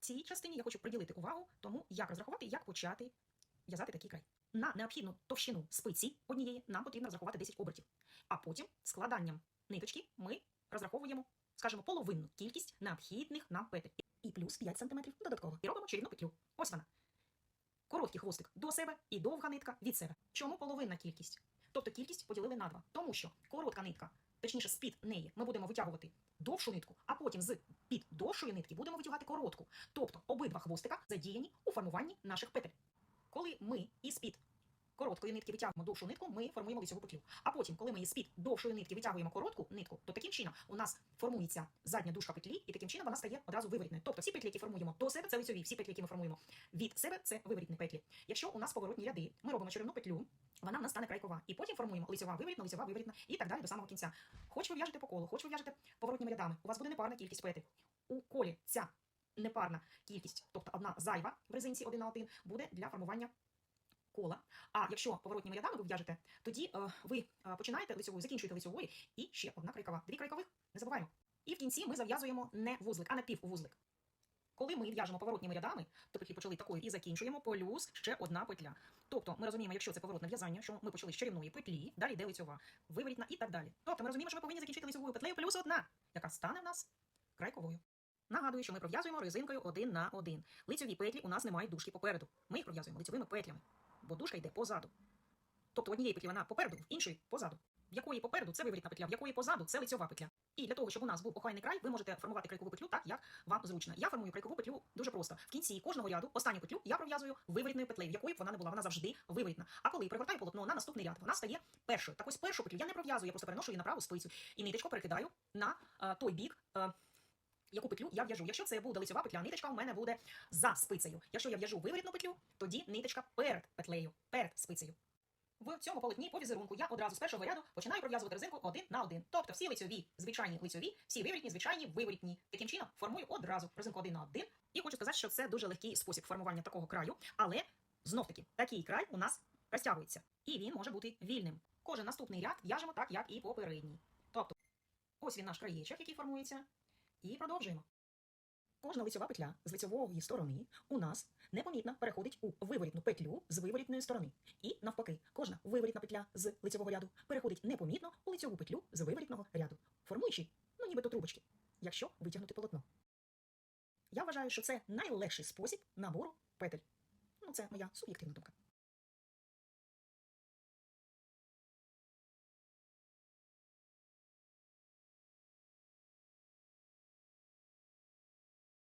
цій частині я хочу приділити увагу тому, як розрахувати, як почати в'язати такий край. На необхідну товщину спиці однієї нам потрібно розрахувати 10 обертів. А потім складанням ниточки ми розраховуємо, скажімо, половинну кількість необхідних нам петель. І плюс 5 см додатково. І робимо чарівну петлю. Ось вона. Короткий хвостик до себе і довга нитка від себе. Чому половинна кількість? Тобто кількість поділили на два. Тому що коротка нитка, точніше, з-під неї ми будемо витягувати довшу нитку, а потім з під довшої нитки будемо витягати коротку. Тобто обидва хвостика задіяні у формуванні наших петель. Коли ми із-під короткої нитки витягуємо довшу нитку, ми формуємо лицьову петлю. А потім, коли ми із-під довшої нитки витягуємо коротку нитку, то таким чином у нас формується задня дужка петлі, і таким чином вона стає одразу виворітною. Тобто всі петлі, які формуємо до себе, це лицьові, всі петлі, які ми формуємо від себе, це виворітні петлі. Якщо у нас поворотні ряди, ми робимо чарівну петлю, вона в нас стане крайкова. І потім формуємо лицьова виворітна, лицьова виворітна і так далі до самого кінця. Хоч ви в'яжете по колу, хоч ви в'яжете поворотніми рядами, у вас буде непарна кількість петель. У колі ця непарна кількість, тобто одна зайва в резинці один на один, буде для формування кола. А якщо поворотніми рядами ви в'яжете, тоді е, ви е, починаєте лицьовою, закінчуєте лицьовою і ще одна крайкова. Дві крайкових не забуваємо. І в кінці ми зав'язуємо не вузлик, а напіввузлик. Коли ми в'яжемо поворотніми рядами, то петлі почали такою і закінчуємо плюс ще одна петля. Тобто ми розуміємо, якщо це поворотне в'язання, що ми почали з чарівної петлі, далі йде лицьова, виворітна і так далі. Тобто ми розуміємо, що ми повинні закінчити лицьовою петлею плюс одна, яка стане в нас крайковою. Нагадую, що ми пров'язуємо резинкою один на один. Лицьові петлі у нас не мають дужки попереду. Ми їх пров'язуємо лицьовими петлями, бо дужка йде позаду. Тобто однієї петлі вона попереду, в іншої позаду. В якої попереду це виворітна петля, в якої позаду це лицьова петля. І для того, щоб у нас був охайний край, ви можете формувати крайкову петлю так, як вам зручно. Я формую крайкову петлю дуже просто. В кінці кожного ряду останню петлю я пров'язую виворітною петлею, якою б вона не була, вона завжди виворітна. А коли пригортаю полотно на наступний ряд, вона стає першою. Так ось першу петлю я не пров'язую, я просто переношу її на праву спицю і ниточку перекидаю на е, той бік. е, Яку петлю я в'яжу? Якщо це буде лицьова петля, ниточка у мене буде за спицею. Якщо я в'яжу виворітну петлю, тоді ниточка перед петлею, перед спицею. В цьому полотні по візерунку я одразу з першого ряду починаю пров'язувати резинку один на один. Тобто всі лицьові, звичайні лицьові, всі виворітні, звичайні виворітні. Таким чином формую одразу резинку один на один. І хочу сказати, що це дуже легкий спосіб формування такого краю, але знов таки такий край у нас розтягується, і він може бути вільним. Кожен наступний ряд в'яжемо так, як і попередній. Тобто, ось він наш краєчок, який формується, і продовжуємо. Кожна лицьова петля з лицьової сторони у нас непомітно переходить у виворітну петлю з виворітної сторони. І навпаки, кожна виворітна петля з лицьового ряду переходить непомітно у лицьову петлю з виворітного ряду, формуючи, ну нібито трубочки, якщо витягнути полотно. Я вважаю, що це найлегший спосіб набору петель. Ну, це моя суб'єктивна думка.